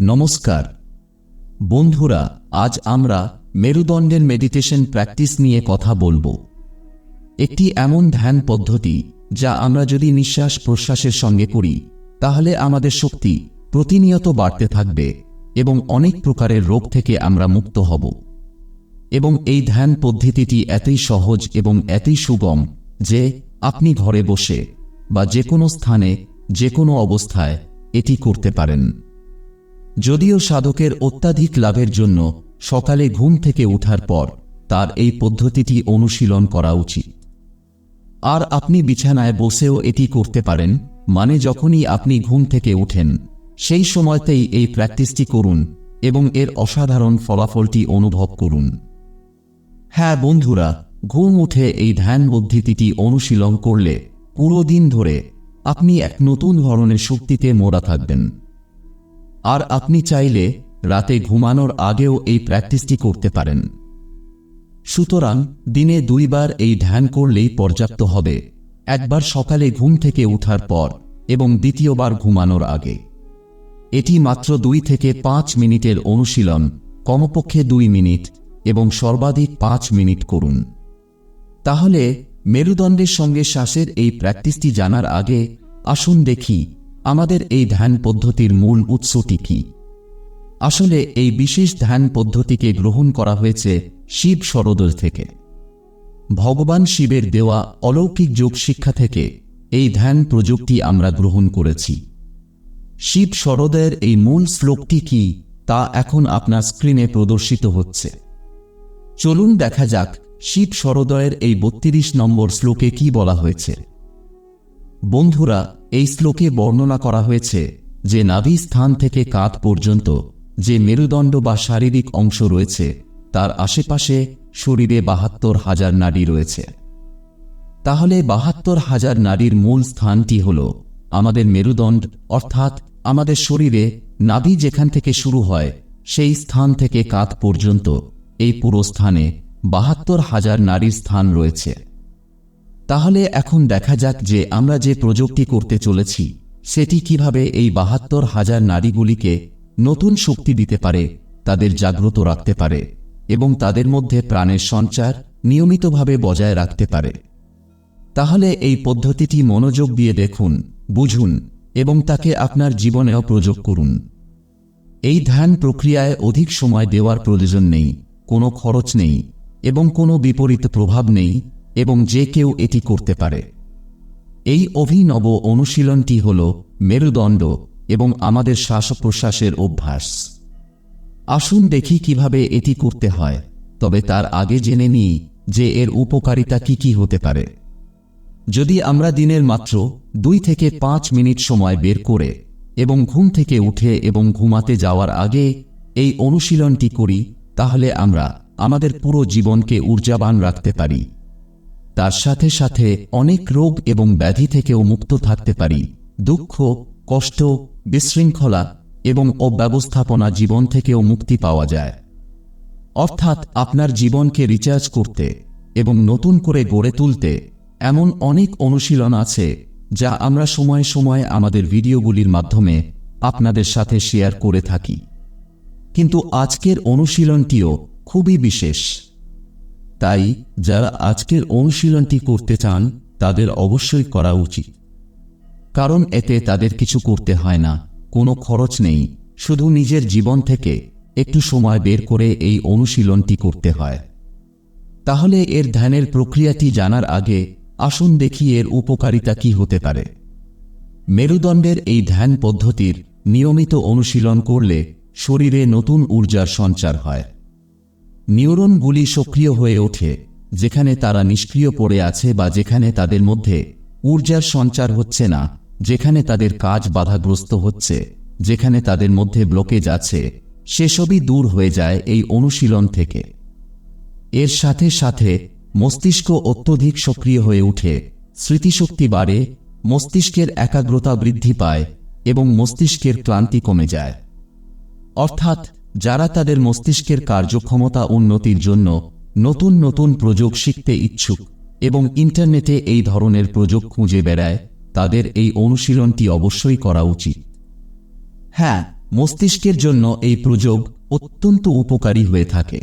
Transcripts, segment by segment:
নমস্কার। বন্ধুরা, আজ আমরা মেরুদণ্ডের মেডিটেশন প্র্যাকটিস নিয়ে কথা বলব। একটি এমন ধ্যান পদ্ধতি যা আমরা যদি নিঃশ্বাস প্রশ্বাসের সঙ্গে করি, তাহলে আমাদের শক্তি প্রতিনিয়ত বাড়তে থাকবে এবং অনেক প্রকারের রোগ থেকে আমরা মুক্ত হব। এবং এই ধ্যান পদ্ধতিটি এতই সহজ এবং এতই সুগম যে আপনি ঘরে বসে বা যে কোনো স্থানে যে কোনো অবস্থায় এটি করতে পারেন। যদিও সাধকের অত্যাধিক লাভের জন্য সকালে ঘুম থেকে ওঠার পর তার এই পদ্ধতিটি অনুশীলন করা উচিত। আর আপনি বিছানায় বসেও এটি করতে পারেন মানে যখনই আপনি ঘুম থেকে উঠেন, সেই সময়তেই এই প্র্যাকটিসটি করুন এবং এর অসাধারণ ফলাফলটি অনুভব করুন। হ্যাঁ বন্ধুরা, ঘুম উঠে এই ধ্যান পদ্ধতিটি অনুশীলন করলে পুরো দিন ধরে আপনি এক নতুন ধরনের শক্তিতে মোড়া থাকবেন। আর আপনি চাইলে রাতে ঘুমানোর আগেও এই প্র্যাকটিসটি করতে পারেন। সুতরাং দিনে দুইবার এই ধ্যান করলেই পর্যাপ্ত হবে। একবার সকালে ঘুম থেকে ওঠার পর এবং দ্বিতীয়বার ঘুমানোর আগে। এটি মাত্র দুই থেকে পাঁচ মিনিটের অনুশীলন, কমপক্ষে দুই মিনিট এবং সর্বাধিক পাঁচ মিনিট করুন। তাহলে মেরুদণ্ডের সঙ্গে শ্বাসের এই প্র্যাকটিসটি জানার আগে আসুন দেখি আমাদের এই ধ্যান পদ্ধতির মূল উৎসটি কি? আসলে এই বিশেষ ধ্যান পদ্ধতিকে গ্রহণ করা হয়েছে শিব সরোদর থেকে। ভগবান শিবের দেওয়া অলৌকিক যোগ শিক্ষা থেকে এই ধ্যান প্রযুক্তি আমরা গ্রহণ করেছি। শিব সরোদয়ের এই মূল শ্লোকটি কি তা এখন আপনার স্ক্রিনে প্রদর্শিত হচ্ছে। চলুন দেখা যাক শিব সরোদয়ের এই বত্রিশ নম্বর শ্লোকে কি বলা হয়েছে। বন্ধুরা, এই শ্লোকে বর্ণনা করা হয়েছে যে নাভি স্থান থেকে কাঁধ পর্যন্ত যে মেরুদণ্ড বা শারীরিক অংশ রয়েছে, তার আশেপাশে শরীরে বাহাত্তর হাজার নারী রয়েছে। তাহলে বাহাত্তর হাজার নারীর মূল স্থানটি হল আমাদের মেরুদণ্ড, অর্থাৎ আমাদের শরীরে নাভি যেখান থেকে শুরু হয়, সেই স্থান থেকে কাঁধ পর্যন্ত এই পুরো স্থানে বাহাত্তর হাজার নারীর স্থান রয়েছে। তাহলে এখন দেখা যাক যে আমরা যে প্রযুক্তি করতে চলেছি, সেটি কীভাবে এই বাহাত্তর হাজার নারীগুলিকে নতুন শক্তি দিতে পারে, তাদের জাগ্রত রাখতে পারে, এবং তাদের মধ্যে প্রাণের সঞ্চার নিয়মিতভাবে বজায় রাখতে পারে। তাহলে এই পদ্ধতিটি মনোযোগ দিয়ে দেখুন, বুঝুন, এবং তাকে আপনার জীবনেও প্রয়োগ করুন। এই ধ্যান প্রক্রিয়ায় অধিক সময় দেওয়ার প্রয়োজন নেই, কোনো খরচ নেই, এবং কোনো বিপরীত প্রভাব নেই এবং যে কেউ এটি করতে পারে। এই অভিনব অনুশীলনটি হল মেরুদণ্ড এবং আমাদের শ্বাস প্রশ্বাসের অভ্যাস। আসুন দেখি কীভাবে এটি করতে হয়, তবে তার আগে জেনে নিই যে এর উপকারিতা কি কি হতে পারে। যদি আমরা দিনের মাত্র দুই থেকে পাঁচ মিনিট সময় বের করে এবং ঘুম থেকে উঠে এবং ঘুমাতে যাওয়ার আগে এই অনুশীলনটি করি, তাহলে আমরা আমাদের পুরো জীবনকে ঊর্জাবান রাখতে পারি। তার সাথে সাথে অনেক রোগ এবং ব্যাধি থেকেও মুক্ত থাকতে পারি। দুঃখ, কষ্ট, বিশৃঙ্খলা এবং অব্যবস্থাপনা জীবন থেকেও মুক্তি পাওয়া যায়। অর্থাৎ আপনার জীবনকে রিচার্জ করতে এবং নতুন করে গড়ে তুলতে এমন অনেক অনুশীলন আছে যা আমরা সময়ে সময়ে আমাদের ভিডিওগুলির মাধ্যমে আপনাদের সাথে শেয়ার করে থাকি। কিন্তু আজকের অনুশীলনটিও খুবই বিশেষ। তাই যারা আজকের অনুশীলনটি করতে চান, তাদের অবশ্যই করা উচিত। কারণ এতে তাদের কিছু করতে হয় না, কোনো খরচ নেই, শুধু নিজের জীবন থেকে একটু সময় বের করে এই অনুশীলনটি করতে হয়। তাহলে এর ধ্যানের প্রক্রিয়াটি জানার আগে আসুন দেখি এর উপকারিতা কি হতে পারে। মেরুদণ্ডের এই ধ্যান পদ্ধতির নিয়মিত অনুশীলন করলে শরীরে নতুন ঊর্জার সঞ্চার হয়। নিউরনগুলি সক্রিয় হয়ে ওঠে, যেখানে তারা নিষ্ক্রিয় পড়ে আছে বা যেখানে তাদের মধ্যে ঊর্জার সঞ্চার হচ্ছে না, যেখানে তাদের কাজ বাধাগ্রস্ত হচ্ছে, যেখানে তাদের মধ্যে ব্লকেজ আছে, সেসবই দূর হয়ে যায় এই অনুশীলন থেকে। এর সাথে সাথে, মস্তিষ্ক অত্যধিক সক্রিয় হয়ে উঠে স্মৃতিশক্তি বাড়ে, মস্তিষ্কের একাগ্রতা বৃদ্ধি পায়, এবং মস্তিষ্কের ক্লান্তি কমে যায়। অর্থাৎ যারা তাদের মস্তিষ্কের কার্যক্ষমতা উন্নতির জন্য নতুন নতুন প্রযোগ শিখতে ইচ্ছুক এবং ইন্টারনেটে এই ধরনের প্রযোগ খুঁজে বেড়ায়, তাদের এই অনুশীলনটি অবশ্যই করা উচিত। হ্যাঁ মস্তিষ্কের জন্য এই প্রযোগ অত্যন্ত উপকারী হয়ে থাকে।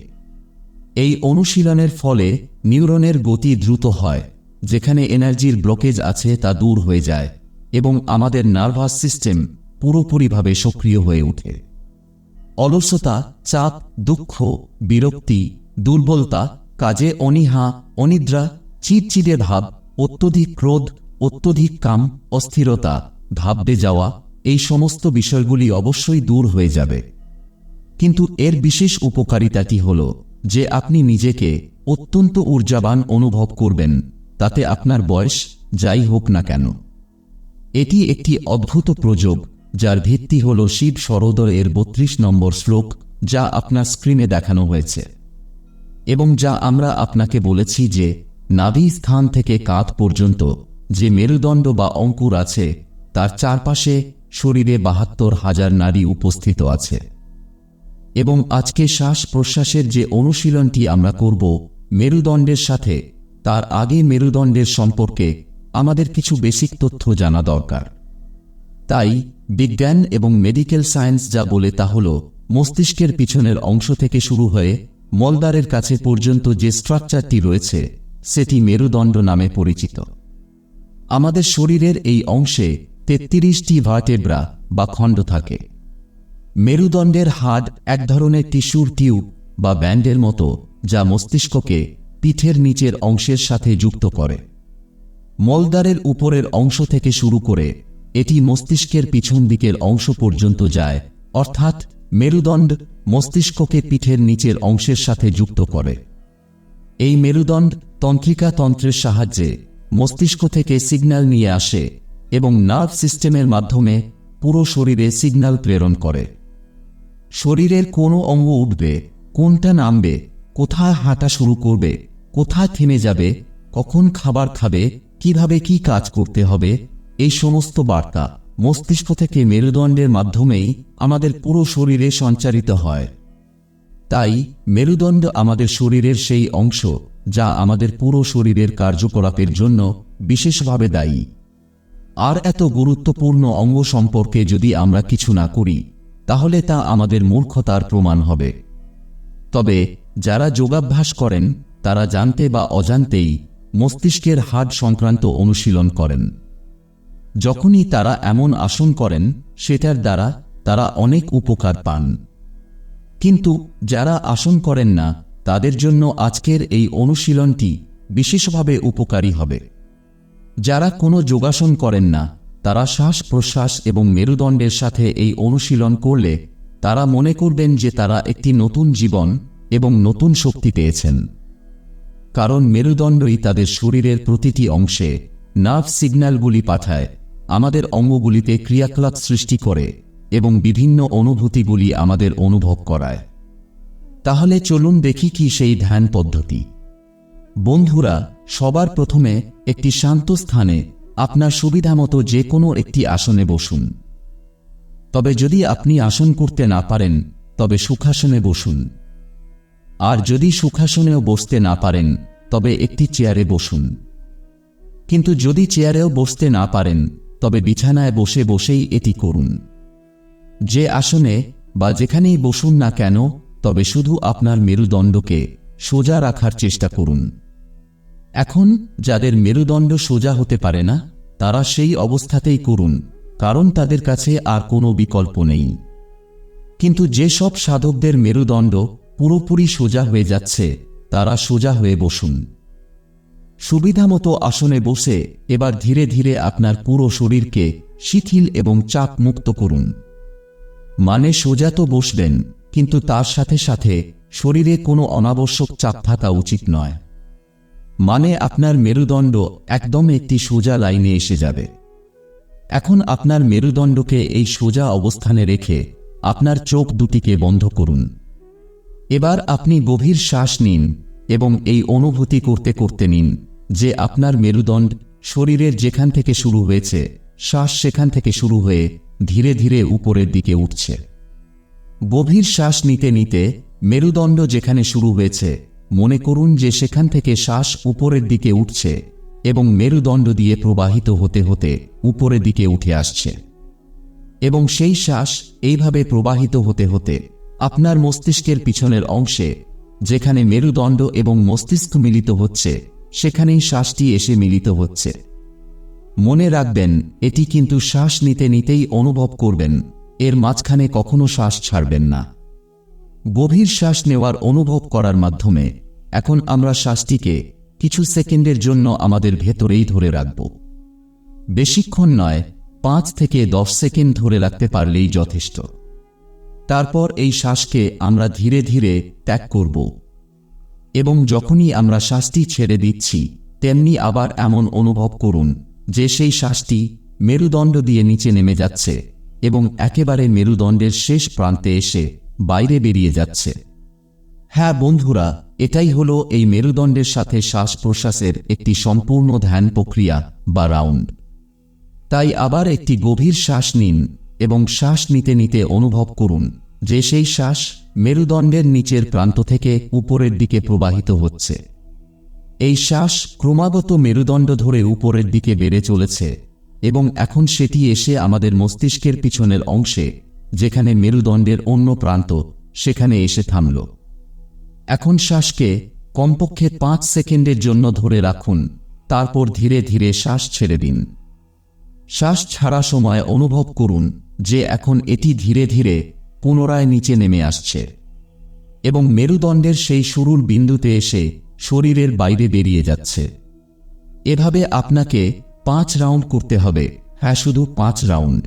এই অনুশীলনের ফলে নিউরনের গতি দ্রুত হয়, যেখানে এনার্জির ব্লকেজ আছে তা দূর হয়ে যায় এবং আমাদের নার্ভাস সিস্টেম পুরোপুরিভাবে সক্রিয় হয়ে ওঠে। অলসতা, চাপ, দুঃখ, বিরক্তি, দুর্বলতা, কাজে অনীহা, অনিদ্রা চিড়চিড়ে ভাব, অত্যধিক ক্রোধ, অত্যধিক কাম, অস্থিরতা ভাববে যাওয়া, এই সমস্ত বিষয়গুলি অবশ্যই দূর হয়ে যাবে। কিন্তু এর বিশেষ উপকারিতাটি হল যে আপনি নিজেকে অত্যন্ত ঊর্জাবান অনুভব করবেন, তাতে আপনার বয়স, যাই হোক না কেন। এটি একটি অদ্ভুত প্রযোগ যার ভিত্তি হল শিব সরোদর এর বত্রিশ নম্বর শ্লোক, যা আপনার স্ক্রিনে দেখানো হয়েছে। এবং যা আমরা আপনাকে বলেছি যে, নাভি স্থান থেকে কাঁধ পর্যন্ত যে মেরুদণ্ড বা অঙ্কুর আছে, তার চারপাশে শরীরে বাহাত্তর হাজার নারী উপস্থিত আছে। এবং আজকে শ্বাস প্রশ্বাসের যে অনুশীলনটি আমরা করব, মেরুদণ্ডের সাথে, তার আগে মেরুদণ্ডের সম্পর্কে আমাদের কিছু বেসিক তথ্য জানা দরকার। তাই বিজ্ঞান এবং মেডিকেল সায়েন্স যা বলে তা হল মস্তিষ্কের পিছনের অংশ থেকে শুরু হয়ে মলদারের কাছে পর্যন্ত যে স্ট্রাকচারটি রয়েছে, সেটি মেরুদণ্ড নামে পরিচিত। আমাদের শরীরের এই অংশে তেত্রিশটি ভার্টেব্রা বা খণ্ড থাকে। মেরুদণ্ডের হাড় এক ধরনের টিস্যুর টিউব বা ব্যান্ডের মতো যা মস্তিষ্ককে পিঠের নিচের অংশের সাথে যুক্ত করে। মলদারের উপরের অংশ থেকে শুরু করে এটি মস্তিষ্কের পিছন দিকের অংশ পর্যন্ত যায়, অর্থাৎ মেরুদণ্ড মস্তিষ্ককে পিঠের নিচের অংশের সাথে যুক্ত করে। এই মেরুদণ্ড তন্ত্রিকা তন্ত্রের সাহায্যে মস্তিষ্ক থেকে সিগন্যাল নিয়ে আসে এবং নার্ভ সিস্টেমের মাধ্যমে পুরো শরীরে সিগন্যাল প্রেরণ করে। শরীরের কোনো অঙ্গ উঠবে, কোনটা নামবে, কোথায় হাঁটা শুরু করবে, কোথায় থেমে যাবে, কখন খাবার খাবে, কীভাবে কি কাজ করতে হবে এই সমস্ত বার্তা মস্তিষ্ক থেকে মেরুদণ্ডের মাধ্যমেই আমাদের পুরো শরীরে সঞ্চারিত হয়। তাই মেরুদণ্ড আমাদের শরীরের সেই অংশ যা আমাদের পুরো শরীরের কার্যকলাপের জন্য বিশেষভাবে দায়ী। আর এত গুরুত্বপূর্ণ অঙ্গ সম্পর্কে যদি আমরা কিছু না করি, তাহলে তা আমাদের মূর্খতার প্রমাণ হবে। তবে যারা যোগাভ্যাস করেন, তারা জানতে বা অজান্তেই মস্তিষ্কের হাড় সংক্রান্ত অনুশীলন করেন। যখনই তারা এমন আসন করেন, সেটার দ্বারা তারা অনেক উপকার পান। কিন্তু যারা আসন করেন না, তাদের জন্য আজকের এই অনুশীলনটি বিশেষভাবে উপকারী হবে। যারা কোনো যোগাসন করেন না, তারা শ্বাস প্রশ্বাস এবং মেরুদণ্ডের সাথে এই অনুশীলন করলে তারা মনে করবেন যে তারা একটি নতুন জীবন এবং নতুন শক্তি পেয়েছেন। কারণ মেরুদণ্ডই তাদের শরীরের প্রতিটি অংশে নার্ভ সিগন্যালগুলি পাঠায়। আমাদের অঙ্গগুলিতে ক্রিয়াকলাপ সৃষ্টি করে এবং বিভিন্ন অনুভূতিগুলি আমাদের অনুভব করায়। তাহলে চলুন দেখি কি সেই ধ্যান পদ্ধতি। বন্ধুরা, সবার প্রথমে একটি শান্ত স্থানে আপনার সুবিধামতো যে কোনো একটি আসনে বসুন। তবে যদি আপনি আসন করতে না পারেন, তবে সুখাসনে বসুন। আর যদি সুখাসনেও বসতে না পারেন, তবে একটি চেয়ারে বসুন। কিন্তু যদি চেয়ারেও বসতে না পারেন তবে বিছানায় বসে বসেই এটি করুন। যে আসনে বা যেখানেই বসুন না কেন, তবে শুধু আপনার মেরুদণ্ডকে সোজা রাখার চেষ্টা করুন। এখন যাদের মেরুদণ্ড সোজা হতে পারে না, তারা সেই অবস্থাতেই করুন, কারণ তাদের কাছে আর কোনো বিকল্প নেই। কিন্তু যেসব সাধকদের মেরুদণ্ড পুরোপুরি সোজা হয়ে যাচ্ছে, তারা সোজা হয়ে বসুন। সুবিধামতো আসনে বসে এবার ধীরে ধীরে আপনার পুরো শরীরকে শিথিল এবং চাপ মুক্ত করুন। মানে সোজা তো বসবেন, কিন্তু তার সাথে সাথে শরীরে কোনো অনাবশ্যক চাপ থাকা উচিত নয়। মানে আপনার মেরুদণ্ড একদম একটি সোজা লাইনে এসে যাবে। এখন আপনার মেরুদণ্ডকে এই সোজা অবস্থানে রেখে আপনার চোখ দুটিকে বন্ধ করুন। এবার আপনি গভীর শ্বাস নিন এবং এই অনুভূতি করতে করতে নিন, যে আপনার মেরুদণ্ড শরীরের যেখান থেকে শুরু হয়েছে, শ্বাস সেখান থেকে শুরু হয়ে ধীরে ধীরে উপরের দিকে উঠছে। গভীর শ্বাস নিতে নিতে মেরুদণ্ড যেখানে শুরু হয়েছে, মনে করুন যে সেখান থেকে শ্বাস উপরের দিকে উঠছে এবং মেরুদণ্ড দিয়ে প্রবাহিত হতে হতে উপরের দিকে উঠে আসছে। এবং সেই শ্বাস এইভাবে প্রবাহিত হতে হতে আপনার মস্তিষ্কের পিছনের অংশে যেখানে মেরুদণ্ড এবং মস্তিষ্ক মিলিত হচ্ছে, সেখানেই শ্বাসটি এসে মিলিত হচ্ছে। মনে রাখবেন, এটি কিন্তু শ্বাস নিতে নিতেই অনুভব করবেন, এর মাঝখানে কখনো শ্বাস ছাড়বেন না। গভীর শ্বাস নেওয়ার অনুভব করার মাধ্যমে, এখন আমরা শ্বাসটিকে কিছু সেকেন্ডের জন্য আমাদের ভেতরেই ধরে রাখব। বেশিক্ষণ নয়, পাঁচ থেকে দশ সেকেন্ড ধরে রাখতে পারলেই যথেষ্ট। তারপর এই শ্বাসকে আমরা ধীরে ধীরে ত্যাগ করব। এবং যখনই আমরা শ্বাসটি ছেড়ে দিচ্ছি, তেমনি আবার এমন অনুভব করুন যে সেই শ্বাসটি মেরুদণ্ড দিয়ে নিচে নেমে যাচ্ছে এবং একেবারে মেরুদণ্ডের শেষ প্রান্তে এসে বাইরে বেরিয়ে যাচ্ছে। হ্যাঁ বন্ধুরা, এটাই হলো এই মেরুদণ্ডের সাথে শ্বাস প্রশ্বাসের একটি সম্পূর্ণ ধ্যান প্রক্রিয়া বা রাউন্ড। তাই আবার একটি গভীর শ্বাস নিন। এবং শ্বাস নিতে নিতে অনুভব করুন যে সেই শ্বাস মেরুদণ্ডের নিচের প্রান্ত থেকে উপরের দিকে প্রবাহিত হচ্ছে। এই শ্বাস ক্রমাগত মেরুদণ্ড ধরে উপরের দিকে বেড়ে চলেছে এবং এখন সেটি এসে আমাদের মস্তিষ্কের পিছনের অংশে, যেখানে মেরুদণ্ডের অন্য প্রান্ত, সেখানে এসে থামল। এখন শ্বাসকে কমপক্ষে পাঁচ সেকেন্ডের জন্য ধরে রাখুন, তারপর ধীরে ধীরে শ্বাস ছেড়ে দিন। শ্বাস ছাড়া সময় অনুভব করুন যে এখন এটি ধীরে ধীরে পুনরায় নিচে নেমে আসছে এবং মেরুদণ্ডের সেই শুরুর বিন্দুতে এসে শরীরের বাইরে বেরিয়ে যাচ্ছে। এভাবে আপনাকে পাঁচ রাউন্ড করতে হবে হ্যাঁ শুধু পাঁচ রাউন্ড।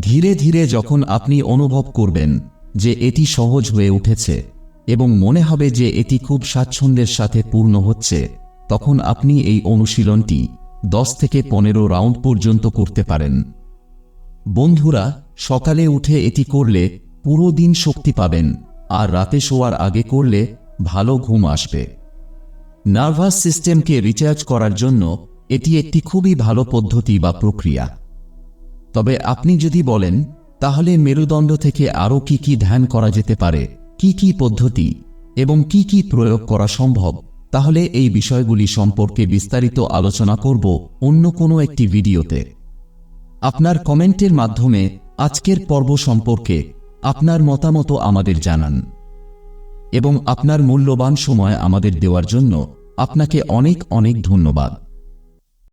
ধীরে ধীরে যখন আপনি অনুভব করবেন যে এটি সহজ হয়ে উঠেছে এবং মনে হবে যে এটি খুব স্বাচ্ছন্দ্যের সাথে পূর্ণ হচ্ছে, তখন আপনি এই অনুশীলনটি দশ থেকে পনেরো রাউন্ড পর্যন্ত করতে পারেন। বন্ধুরা, সকালে উঠে এটি করলে পুরো দিন শক্তি পাবেন, আর রাতে শোয়ার আগে করলে ভালো ঘুম আসবে। নার্ভাস সিস্টেমকে রিচার্জ করার জন্য এটি একটি খুবই ভালো পদ্ধতি বা প্রক্রিয়া। তবে আপনি যদি বলেন, তাহলে মেরুদণ্ড থেকে আরও কি কি ধ্যান করা যেতে পারে, কি কি পদ্ধতি, এবং কি কি প্রয়োগ করা সম্ভব, তাহলে এই বিষয়গুলি সম্পর্কে বিস্তারিত আলোচনা করব অন্য কোনো একটি ভিডিওতে। আপনার কমেন্টের মাধ্যমে আজকের পর্ব সম্পর্কে আপনার মতামত আমাদের জানান। এবং আপনার মূল্যবান সময় আমাদের দেওয়ার জন্য আপনাকে অনেক অনেক ধন্যবাদ।